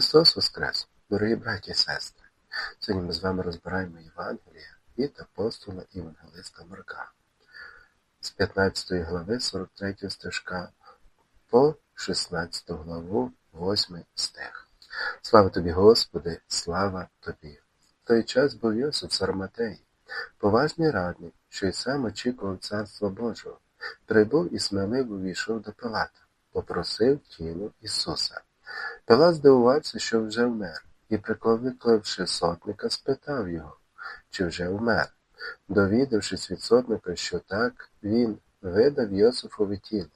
Христос Воскрес! Дорогі браті і сестри! Сьогодні ми з вами розбираємо Євангелія від апостола Євангелиста Марка з 15 глави 43 стежка по 16 главу 8 стих. Слава тобі, Господи, слава тобі! В той час був Йосиф Сарматей, поважний радник, що й сам очікував Царства Божого, прибув і сміливо війшов до Пилата, попросив тіло Ісуса. Пилат здивувався, що вже вмер, і, прикликавши сотника, спитав його, чи вже вмер. Довідавшись від сотника, що так, він видав Йосифові тіло.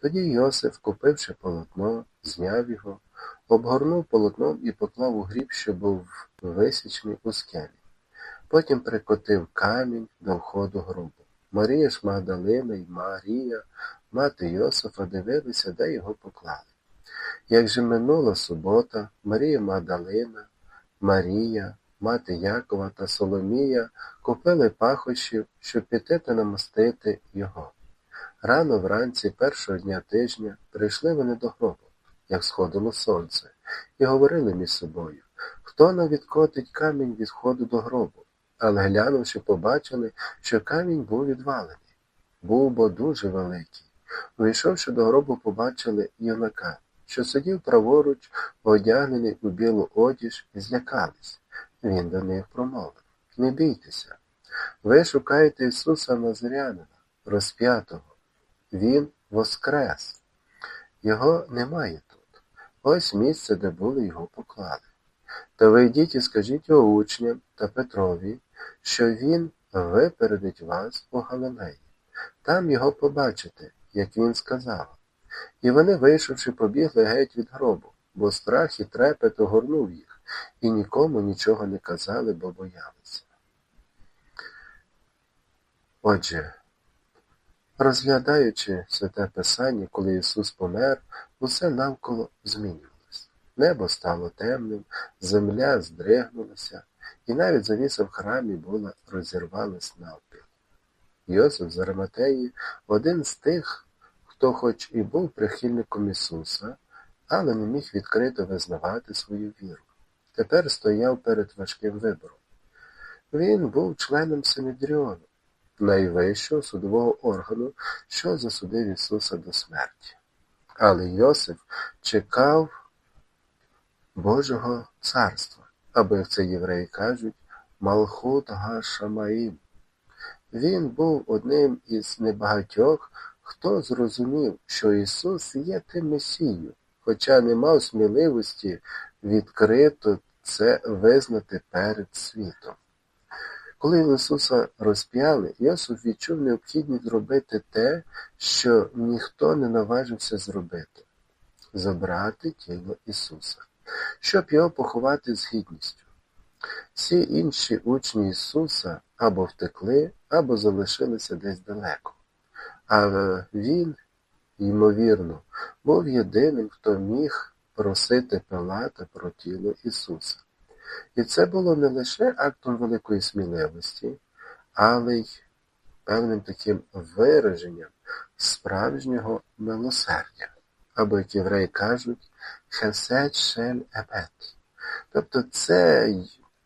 Тоді Йосиф, купивши полотно, зняв його, обгорнув полотном і поклав у гріб, що був висічний у скелі. Потім прикотив камінь до входу гробу. Марія ж Магдалина й Марія, мати Йосифа, дивилися, де його поклали. Як же минула субота, Марія Магдалина, Марія, мати Якова та Соломія купили пахощів, щоб піти та намастити його. Рано вранці першого дня тижня прийшли вони до гробу, як сходило сонце, і говорили між собою, хто нам відкотить камінь від входу до гробу. Але глянувши, побачили, що камінь був відвалений. Був бо дуже великий. Увійшовши до гробу, побачили юнака, що сидів праворуч, одягнений у білу одіж, злякались. Він до них промовив Не бійтеся. Ви шукаєте Ісуса Назарянина, розп'ятого. Він воскрес. Його немає тут. Ось місце, де були його поклали. Та ви йдіть і скажіть його учням та Петрові, що він випередить вас у Галилеї. Там його побачите, як він сказав. І вони, вийшовши, побігли геть від гробу, бо страх і трепет огорнув їх, і нікому нічого не казали, бо боялися. Отже, розглядаючи святе Писання, коли Ісус помер, усе навколо змінювалось. Небо стало темним, земля здригнулася, і навіть завіса в храмі була розірвалась навпіл. Йосиф з Араматеї один з тих, хто хоч і був прихильником Ісуса, але не міг відкрито визнавати свою віру. Тепер стояв перед важким вибором. Він був членом Синедріону, найвищого судового органу, що засудив Ісуса до смерті. Але Йосиф чекав Божого царства, або, як це євреї кажуть, Малхут Гашамаїм. Він був одним із небагатьох, хто зрозумів, що Ісус є тим Месією, хоча не мав сміливості відкрито це визнати перед світом. Коли Ісуса розп'яли, Йосиф відчув необхідність зробити те, що ніхто не наважився зробити забрати тіло Ісуса, щоб його поховати з гідністю. Всі інші учні Ісуса або втекли, або залишилися десь далеко. А він, ймовірно, був єдиним, хто міг просити Пилата про тіло Ісуса. І це було не лише актом великої сміливості, але й певним таким вираженням справжнього милосердя, або, як євреї кажуть, хесед шель ебет. Тобто це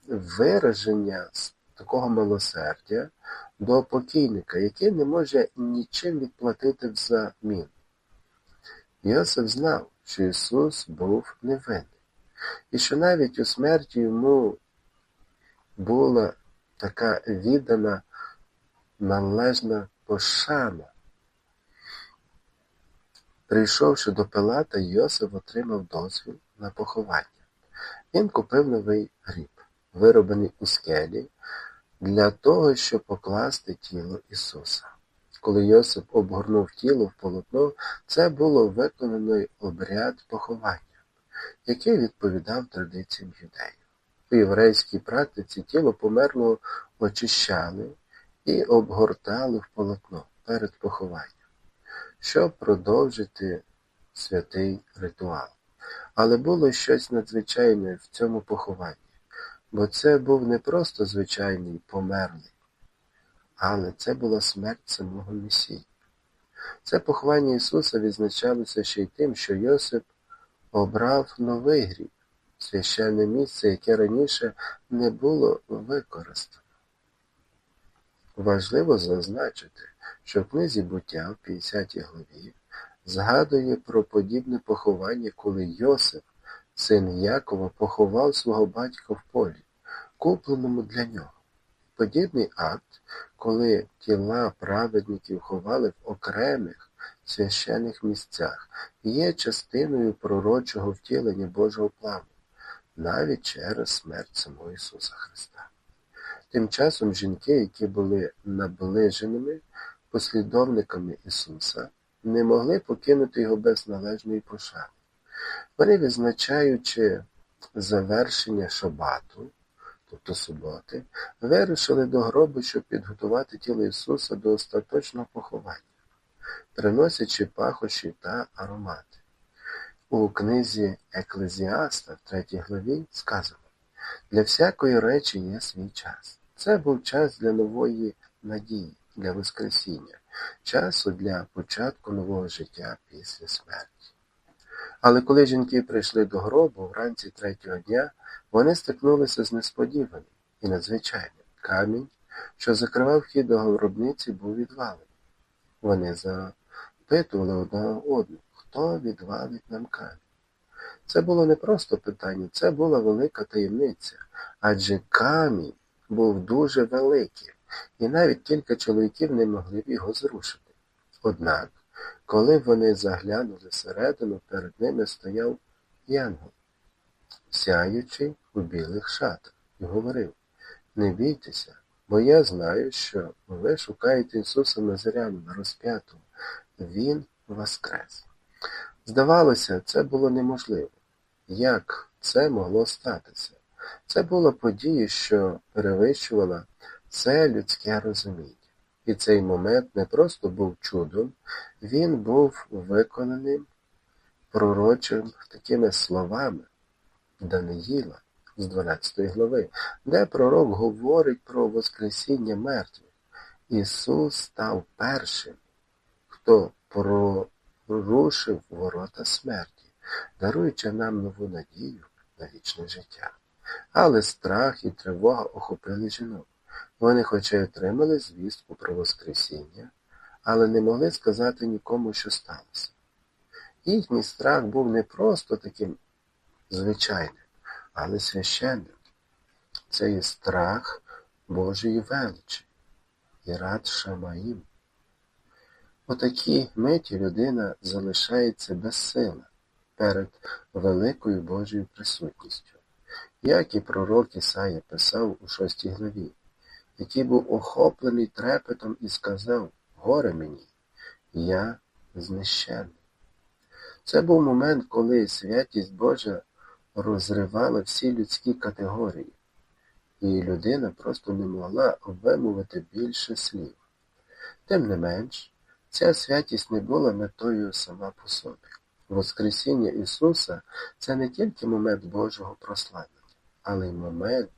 вираження такого милосердя до покійника, який не може нічим відплатити взамін. Йосиф знав, що Ісус був невинний, і що навіть у смерті йому була така віддана належна пошана. Прийшовши до Пилата, Йосиф отримав дозвіл на поховання. Він купив новий гріб, вироблений у скелі, для того, щоб покласти тіло Ісуса. Коли Йосип обгорнув тіло в полотно, це було виконано обряд поховання, який відповідав традиціям юдеїв. У єврейській практиці тіло померлого очищали і обгортали в полотно перед похованням, щоб продовжити святий ритуал. Але було щось надзвичайне в цьому похованні. Бо це був не просто звичайний померлий, але це була смерть самого Месії. Це поховання Ісуса відзначалося ще й тим, що Йосип обрав новий гріб, священне місце, яке раніше не було використано. Важливо зазначити, що в книзі буття в 50 главі згадує про подібне поховання, коли Йосиф, син Якова, поховав свого батька в полі, купленому для нього. Подібний акт, коли тіла праведників ховали в окремих священих місцях, є частиною пророчого втілення Божого плану, навіть через смерть самого Ісуса Христа. Тим часом жінки, які були наближеними послідовниками Ісуса, не могли покинути його без належної пошани. Вони, відзначаючи завершення шабату, тобто суботи, вирушили до гробу, щоб підготувати тіло Ісуса до остаточного поховання, приносячи пахощі та аромати. У книзі Еклезіаста в третій главі сказано для всякої речі є свій час. Це був час для нової надії, для Воскресіння, часу для початку нового життя після смерті. Але коли жінки прийшли до гробу вранці третього дня, вони стикнулися з несподіваним і надзвичайним. Камінь, що закривав вхід до гробниці, був відвалений. Вони запитували одного одного, хто відвалить нам камінь. Це було не просто питання, це була велика таємниця, адже камінь був дуже великий, і навіть кілька чоловіків не могли б його зрушити. Однак, коли вони заглянули всередину, перед ними стояв янгол, сяючий у білих шатах, і говорив Не бійтеся, бо я знаю, що ви шукаєте Ісуса Назаряна розп'ятого. Він воскрес. Здавалося, це було неможливо. Як це могло статися? Це була подія, що перевищувала все людське розуміння. І цей момент не просто був чудом, він був виконаним пророчим такими словами Даниїла з 12 глави, де пророк говорить про Воскресіння мертвих. Ісус став першим, хто порушив ворота смерті, даруючи нам нову надію на вічне життя. Але страх і тривога охопили жінок. Вони хоча й отримали звістку про Воскресіння, але не могли сказати нікому, що сталося. Їхній страх був не просто таким звичайним, але священним. Це є страх Божої величі і рад Шамаїм. У такій миті людина залишається безсила перед великою Божою присутністю, як і пророк Ісая писав у шостій главі який був охоплений трепетом і сказав Горе мені, я знищений. Це був момент, коли святість Божа розривала всі людські категорії, і людина просто не могла вимовити більше слів. Тим не менш, ця святість не була метою сама по собі. Воскресіння Ісуса це не тільки момент Божого прославлення, але й момент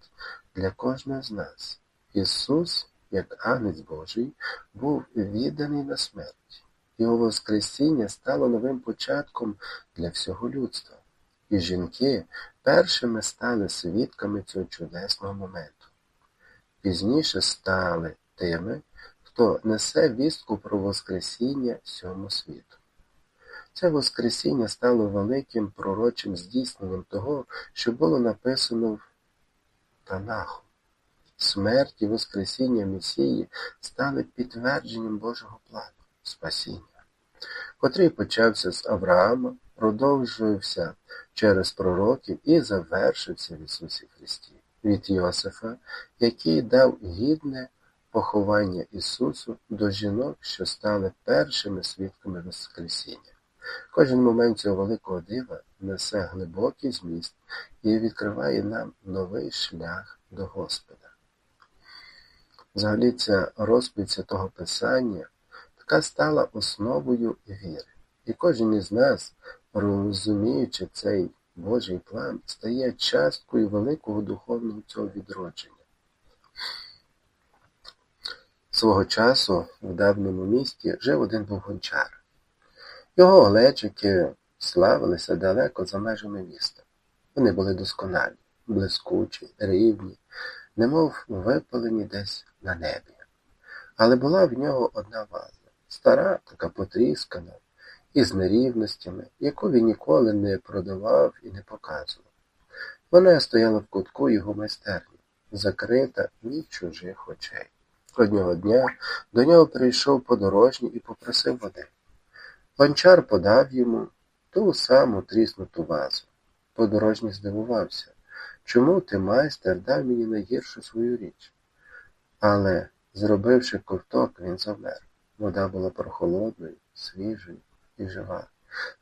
для кожного з нас. Ісус, як Агнець Божий, був відданий на смерть. Його Воскресіння стало новим початком для всього людства, і жінки першими стали свідками цього чудесного моменту. Пізніше стали тими, хто несе вістку про Воскресіння всьому світу. Це Воскресіння стало великим пророчим здійсненням того, що було написано в Танаху. Смерть і Воскресіння Месії стали підтвердженням Божого плану спасіння, котрий почався з Авраама, продовжувався через пророків і завершився в Ісусі Христі, від Йосифа, який дав гідне поховання Ісусу до жінок, що стали першими свідками Воскресіння. Кожен момент цього великого дива несе глибокий зміст і відкриває нам новий шлях до Господа. Взагалі ця розповідь Святого Писання така стала основою віри. І кожен із нас, розуміючи цей Божий план, стає часткою великого духовного цього відродження. Свого часу в давньому місті жив один був гончар. Його глечики славилися далеко за межами міста. Вони були досконалі, блискучі, рівні, немов випалені десь на небі. Але була в нього одна ваза, стара, така потріскана, із нерівностями, яку він ніколи не продавав і не показував. Вона стояла в кутку його майстерні, закрита від чужих очей. Одного дня до нього прийшов подорожній і попросив води. Гончар подав йому ту саму тріснуту вазу. Подорожній здивувався, чому ти, майстер, дав мені найгіршу свою річ. Але, зробивши ковток, він завмер. Вода була прохолодною, свіжою і жива.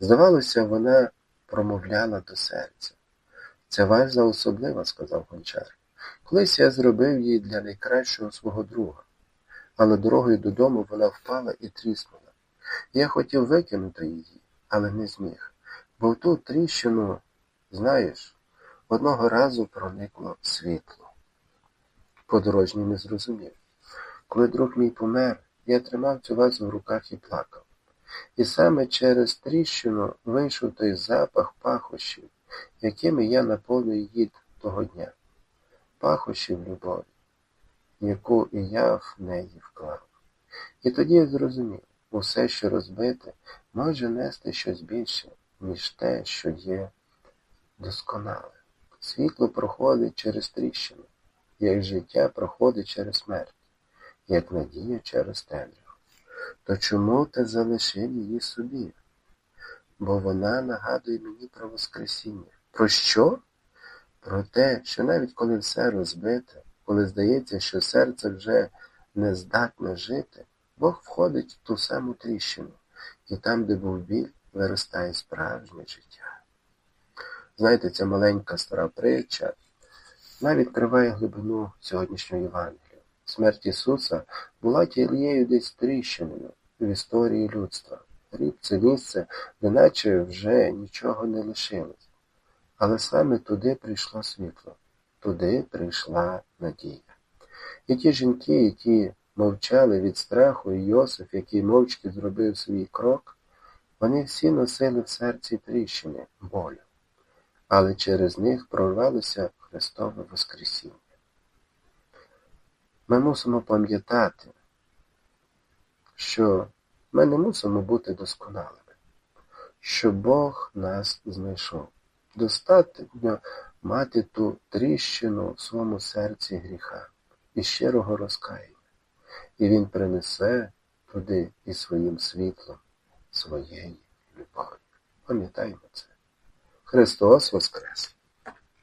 Здавалося, вона промовляла до серця. Це ваза особлива, сказав гончар. Колись я зробив її для найкращого свого друга, але дорогою додому вона впала і тріснула. Я хотів викинути її, але не зміг, бо в ту тріщину, знаєш, одного разу проникло світло. Подорожній не зрозумів. Коли друг мій помер, я тримав цю вазу в руках і плакав. І саме через тріщину вийшов той запах пахощів, якими я наповнив її того дня. Пахощів любові, яку і я в неї вклав. І тоді я зрозумів, усе, що розбите, може нести щось більше, ніж те, що є досконале. Світло проходить через тріщину, як життя проходить через смерть, як надія через темряву. То чому ти залишив її собі? Бо вона нагадує мені про Воскресіння. Про що? Про те, що навіть коли все розбите, коли здається, що серце вже не здатне жити, Бог входить в ту саму тріщину, і там, де був біль, виростає справжнє життя. Знаєте, ця маленька стара притча навіть відкриває глибину сьогоднішнього Євангелія. Смерть Ісуса була тією десь тріщиною в історії людства. Рік це місце, де наче вже нічого не лишилось. Але саме туди прийшло світло, туди прийшла надія. І ті жінки, які мовчали від страху, і Йосиф, який мовчки зробив свій крок, вони всі носили в серці тріщини, болю, але через них прорвалося Христове Воскресіння. Ми мусимо пам'ятати, що ми не мусимо бути досконалими, що Бог нас знайшов. Достатньо мати ту тріщину в своєму серці гріха і щирого розкаяння, і Він принесе туди і своїм світлом своєї любові. Пам'ятаємо це. Христос Воскрес!